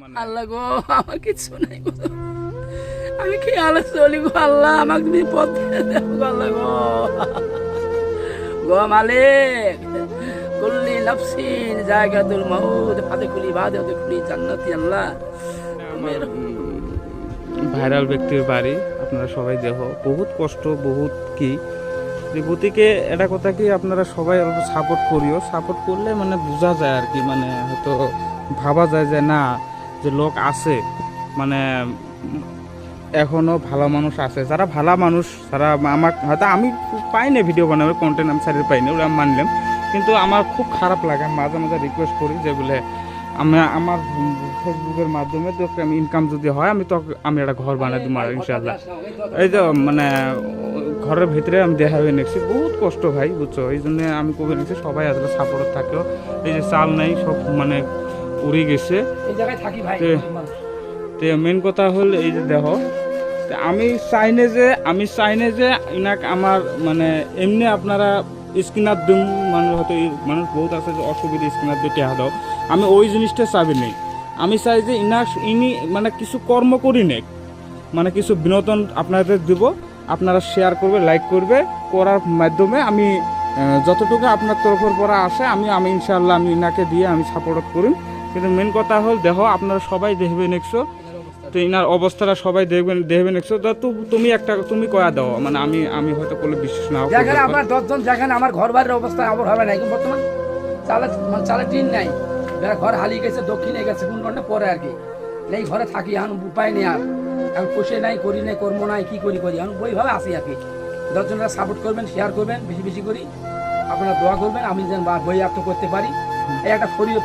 মানে? আল্লাহ গো আমার কিছু নাই গো। আমি কি আলো চলি গো আল্লাহ আমাকে তুমি পথ আল্লাহ গো। গো মালিক কুল্লি নফসিন জায়গাতুল মাউদ ফাতে কুলি বাদে ওতে কুলি জান্নাতি আল্লাহ। ভাইরাল ব্যক্তির বাড়ি আপনারা সবাই দেখো। বহুত কষ্ট বহুত কি। বিভূতিকে এটা কথা কি আপনারা সবাই অল্প সাপোর্ট করিও। সাপোর্ট করলে মানে বোঝা যায় আর কি মানে হয়তো ভাবা যায় যে না যে লোক আছে মানে এখনও ভালো মানুষ আছে। যারা ভালো মানুষ, যারা আমার, হয়তো আমি পাই না ভিডিও বানাবে কন্টেন্ট আমি সাইডে পাই না ওরা আমি মানলাম। কিন্তু আমার খুব খারাপ লাগে, আমি মাঝে মাঝে রিকোয়েস্ট করি যে বলে, আমি, আমার ফেসবুকের মাধ্যমে তো আমি ইনকাম যদি হয়, আমি তো আমি একটা ঘর বানাই দিব ইনশাল্লাহ এই তো মানে ঘরের ভিতরে আমি দেখা হয়ে নিচ্ছি বহুত কষ্ট ভাই, বুঝছ? এই জন্য আমি কবে নিচ্ছি সবাই আসলে সাপোর্ট থাকেও। এই যে চাল নেই, সব মানে উড়ে গেছে। তে- মেন কথা হল এই যে দেহ আমি চাইনে যে আমি চাইনে যে ইনাক আমার মানে এমনি আপনারা স্কিনার দিম মানুষ হয়তো মানুষ বহুত আছে যে অসুবিধা স্কিনার দিয়ে টেহা দাও। আমি ওই জিনিসটা চাবি নেই। আমি চাই যে ইনাক ইনি মানে কিছু কর্ম করি নেই মানে কিছু বিনোদন আপনাদের দিব আপনারা শেয়ার করবে লাইক করবে করার মাধ্যমে আমি যতটুকু আপনার তরফের পরা আসে আমি আমি ইনশাল্লাহ আমি ইনাকে দিয়ে আমি সাপোর্ট করি কিন্তু মেন কথা হল, দেখো, আপনারা সবাই দেখবেন একশো তো ইনার অবস্থাটা সবাই দেখবেন দেখবেন একশো তো তুমি একটা, তুমি কয়া দাও। মানে আমি আমি হয়তো করলে বিশ্বাস না যেখানে। আপনার দশজন, যেখানে আমার ঘর বাড়ির অবস্থা, আমার হবে না। বর্তমান চালে মানে চালে টিন নাই। যারা ঘর হারিয়ে গেছে, দক্ষিণে গেছে, কোন ঘণ্টা পরে আর কি। এই ঘরে থাকি, এখন উপায় নেই আর। এখন পুষে নাই, করি নাই, কর্ম নাই, কি করি করি? এখন ওইভাবে আসি আর কি। দশজনরা সাপোর্ট করবেন শেয়ার করবেন, বেশি বেশি করি। আপনারা দোয়া করবেন, আমি যেন বই আত্ম করতে পারি। এই একটা ফরিয়ত